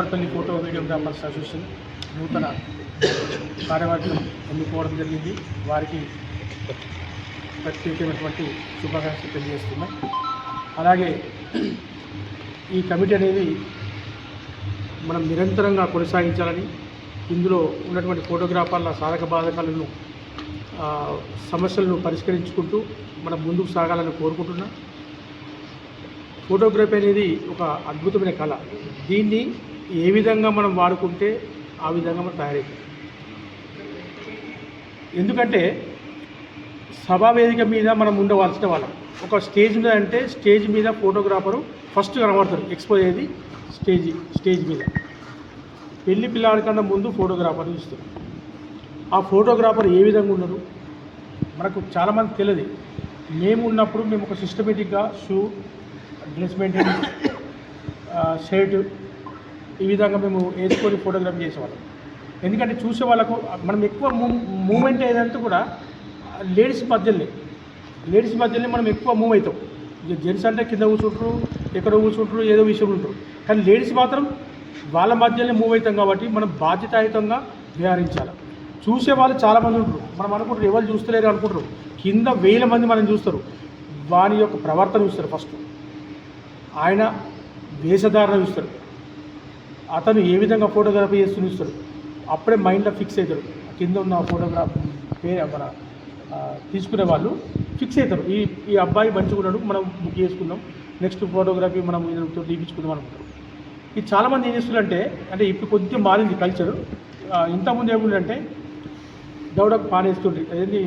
Tummalapalli photo videographers association నూతన కార్యవర్గం ఎన్నుకోవడం జరిగింది. వారికి ప్రత్యేకమైనటువంటి శుభాకాంక్షలు తెలియజేస్తున్నాం. అలాగే ఈ కమిటీ అనేది మనం నిరంతరంగా కొనసాగించాలని ఇందులో ఉన్నటువంటి ఫోటోగ్రాఫర్ల సాధక బాధకాలను సమస్యలను పరిష్కరించుకుంటూ మనం ముందుకు సాగాలని కోరుకుంటున్నా. ఫోటోగ్రఫీ అనేది ఒక అద్భుతమైన కళ. దీన్ని ఏ విధంగా మనం వాడుకుంటే ఆ విధంగా మనం తయారవుతుంది ఎందుకంటే సభా వేదిక మీద మనం ఉండవలసిన వాళ్ళం. ఒక స్టేజ్ మీద అంటే స్టేజ్ మీద ఫోటోగ్రాఫరు ఫస్ట్ కనబడతారు ఎక్స్పోజ్ అయ్యేది స్టేజ్ స్టేజ్ మీద. పెళ్ళి పిల్లాడి కన్నా ముందు ఫోటోగ్రాఫర్ చూస్తారు. ఆ ఫోటోగ్రాఫర్ ఏ విధంగా ఉన్నారు మనకు చాలామంది తెలియదు. మేము ఉన్నప్పుడు మేము ఒక సిస్టమేటిక్గా షూ డ్రెస్ మెయింటైన్ షర్ట్ ఈ విధంగా మేము వేసుకొని ఫోటోగ్రఫీ చేసేవాళ్ళం. ఎందుకంటే చూసే వాళ్ళకు మనం ఎక్కువ మూమెంట్ ఏదంటే కూడా లేడీస్ మధ్యలోనే. లేడీస్ మధ్యలోనే మనం ఎక్కువ మూవ్ అవుతాం. జెంట్స్ అంటే కింద కూర్చుంటారు ఎక్కడ కూర్చుంటారు ఏదో విషయం ఉంటారు. కానీ లేడీస్ మాత్రం వాళ్ళ మధ్యలోనే మూవ్ అవుతాం కాబట్టి మనం బాధ్యతాయుతంగా వ్యవహరించాలి. చూసే వాళ్ళు చాలామంది ఉంటారు. మనం అనుకుంటారు ఎవరు చూస్తలేరు అనుకుంటారు. కింద వేల మంది మనం చూస్తారు. వాని యొక్క ప్రవర్తన చూస్తారు ఫస్ట్. ఆయన వేషధారణ చూస్తారు. అతను ఏ విధంగా ఫోటోగ్రఫీ చేస్తూ చూస్తారు అప్పుడే మైండ్లో ఫిక్స్ అవుతారు కింద ఉన్న ఫోటోగ్రాఫ్ పేరు మన తీసుకునే వాళ్ళు ఫిక్స్ అవుతారు. ఈ ఈ అబ్బాయి మంచిగా ఉన్నాడు మనం బుక్ చేసుకుందాం. నెక్స్ట్ ఫోటోగ్రఫీ మనం ఈయనతో తీపించుకుందాం అనుకుంటారు. ఇది చాలామంది ఏం చేస్తున్నారంటే అంటే ఇప్పుడు కొద్దిగా మారింది కల్చర్ ఇంతకుముందు ఏముందంటే దౌడకు పానేస్తుండ్రి అదేంటి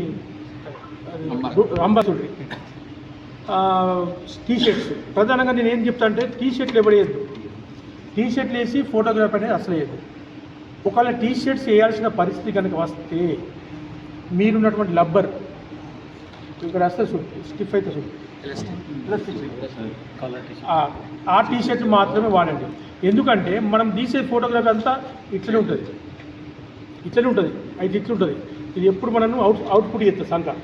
అంబాస్తుండ్రి టీ షర్ట్స్ ప్రధానంగా నేను ఏం చెప్తా అంటే టీ షర్ట్లు ఎవడేయద్దు టీ షర్ట్లు వేసి ఫోటోగ్రాఫ్ అనేది అసలు వేయద్దు ఒకవేళ టీ షర్ట్స్ వేయాల్సిన పరిస్థితి కనుక వస్తే మీరున్నటువంటి లబ్బర్ ఇక్కడ వస్తే స్టిఫ్ అయితే ఆ- టీ షర్ట్ మాత్రమే వాడండి. ఎందుకంటే మనం తీసే ఫోటోగ్రఫీ అంతా ఇట్లనే ఉంటుంది. ఇట్లనే ఉంటుంది. అయితే ఇట్లుంటుంది. ఇది ఎప్పుడు మనం అవుట్ అవుట్పుట్ చేస్తుంది సంఖ